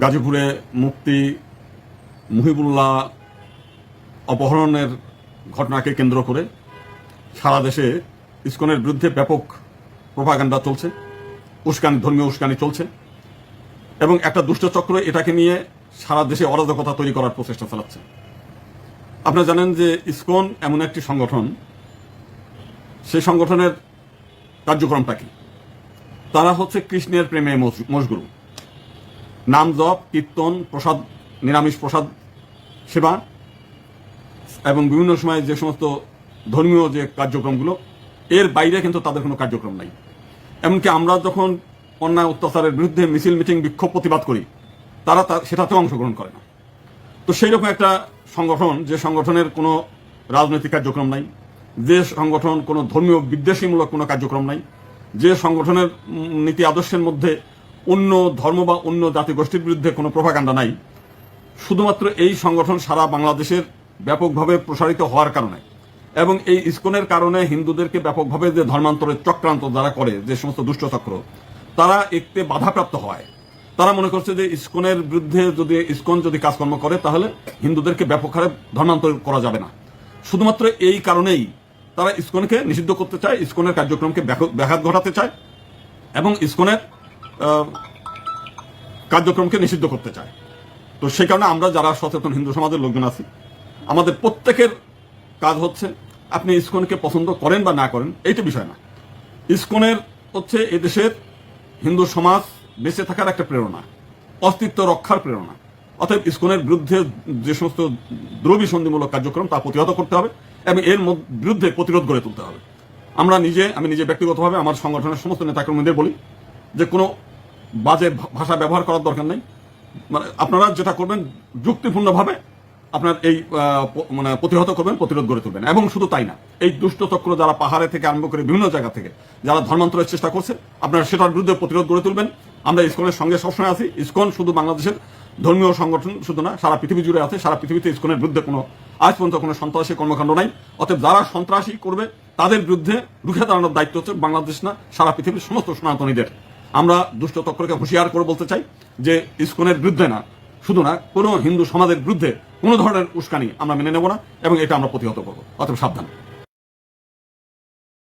গাজীপুরে মুক্তি মুহিবুল্লাহ অপহরণের ঘটনাকে কেন্দ্র করে সারা দেশে ইসকনের বিরুদ্ধে ব্যাপক প্রভাগান্ডা চলছে, উস্কানি, ধর্মীয় উস্কানি চলছে এবং একটা দুষ্ট চক্র এটাকে নিয়ে সারা দেশে অরাজকতা তৈরি করার প্রচেষ্টা চালাচ্ছে। আপনারা জানেন যে ইসকন এমন একটি সংগঠন সেই সংগঠনের কার্যক্রমটা কি? তারা হচ্ছে কৃষ্ণের প্রেমে মশগুল। নাম জপ, কীর্তন, প্রসাদ, নিরামিষ প্রসাদ, সেবা এবং বিভিন্ন সময় যে সমস্ত ধর্মীয় যে কার্যক্রমগুলো, এর বাইরে কিন্তু তাদের কোনো কার্যক্রম নাই। এমনকি আমরা যখন অন্যায় অত্যাচারের বিরুদ্ধে মিছিল, মিটিং, বিক্ষোভ, প্রতিবাদ করি, তারা তা- সেটাতেও অংশগ্রহণ করে না। তো সেই রকম একটা সংগঠন, যে সংগঠনের কোনো রাজনৈতিক কার্যক্রম নাই, যে সংগঠন কোনো ধর্মীয় বিদ্বেষীমূলক কোনো কার্যক্রম নাই, যে সংগঠনের নীতি, আদর্শের মধ্যে অন্য ধর্ম বা অন্য জাতিগোষ্ঠীর বিরুদ্ধে কোনো প্রভাকাণ্ডা নাই। শুধুমাত্র এই সংগঠন সারা বাংলাদেশের ব্যাপকভাবে প্রসারিত হওয়ার কারণে। এবং এই ইস্কনের কারণে হিন্দুদেরকে ব্যাপকভাবে যে ধর্মান্তরের চক্রান্ত যারা করে, যে সমস্ত দুষ্ট চক্র তারা একতে বাধাপ্রাপ্ত হয়। তারা মনে করছে যে ইস্কনের বিরুদ্ধে যদি ইস্কন যদি কাজকর্ম করে, তাহলে হিন্দুদেরকে ব্যাপক হারে ধর্মান্তর করা যাবে না। শুধুমাত্র এই কারণেই তারা ইস্কনকে নিষিদ্ধ করতে চায়, ইস্কনের কার্যক্রমকে ব্যাঘ- ব্যাঘাত ঘটাতে চায়। এবং ইস্কনের কার্যক্রমকে নিষিদ্ধ করতে চায়। তো সেই কারণে আমরা যারা সচেতন হিন্দু সমাজের লোকজন আছি, আমাদের প্রত্যেকের কাজ হচ্ছে আপনি ইসকনকে পছন্দ করেন বা না করেন, এইটা বিষয় না। ইসকনের হচ্ছে এদেশের হিন্দু সমাজ বেঁচে থাকার একটা প্রেরণা, অস্তিত্ব রক্ষার প্রেরণা। অতএব ইসকনের বিরুদ্ধে যে সমস্ত দ্রবী সন্ধিমূলক কার্যক্রম, তা প্রতিহত করতে হবে এবং এর বিরুদ্ধে প্রতিরোধ গড়ে তুলতে হবে। আমরা নিজে, আমি নিজে ব্যক্তিগতভাবে আমার সংগঠনের সমস্ত নেতাকর্মীদের বলি যে কোনো বাজে ভাষা ব্যবহার করার দরকার নেই। মানে আপনারা যেটা করবেন, যুক্তিপূর্ণভাবে আপনার এই মানে প্রতিহত করবেন, প্রতিরোধ গড়ে তুলবেন। এবং শুধু তাই না, এই দুষ্ট চক্র যারা পাহাড়ে থেকে আরম্ভ করে বিভিন্ন জায়গা থেকে, যারা ধর্মান্তরের চেষ্টা করছে, আপনারা সেটার বিরুদ্ধে প্রতিরোধ গড়ে তুলবেন। আমরা ইসকনের সঙ্গে সবসময় আছি। ইসকন শুধু বাংলাদেশের ধর্মীয় সংগঠন শুধু না, সারা পৃথিবী জুড়ে আছে। সারা পৃথিবীতে ইসকনের বিরুদ্ধে কোনো, আজ পর্যন্ত কোনো সন্ত্রাসী কর্মকাণ্ড নাই। অতএব যারা সন্ত্রাসী করবে, তাদের বিরুদ্ধে রুখে দাঁড়ানোর দায়িত্ব হচ্ছে বাংলাদেশ না, সারা পৃথিবীর সমস্ত সনাতনীদের। আমরা দুষ্ট চক্রকে হুঁশিয়ার করে বলতে চাই যে ইস্কনের বিরুদ্ধে না, শুধু না, কোনো হিন্দু সমাজের বিরুদ্ধে কোনো ধরনের উস্কানি আমরা মেনে নেব না এবং এটা আমরা প্রতিহত করব। অথবা সাবধান।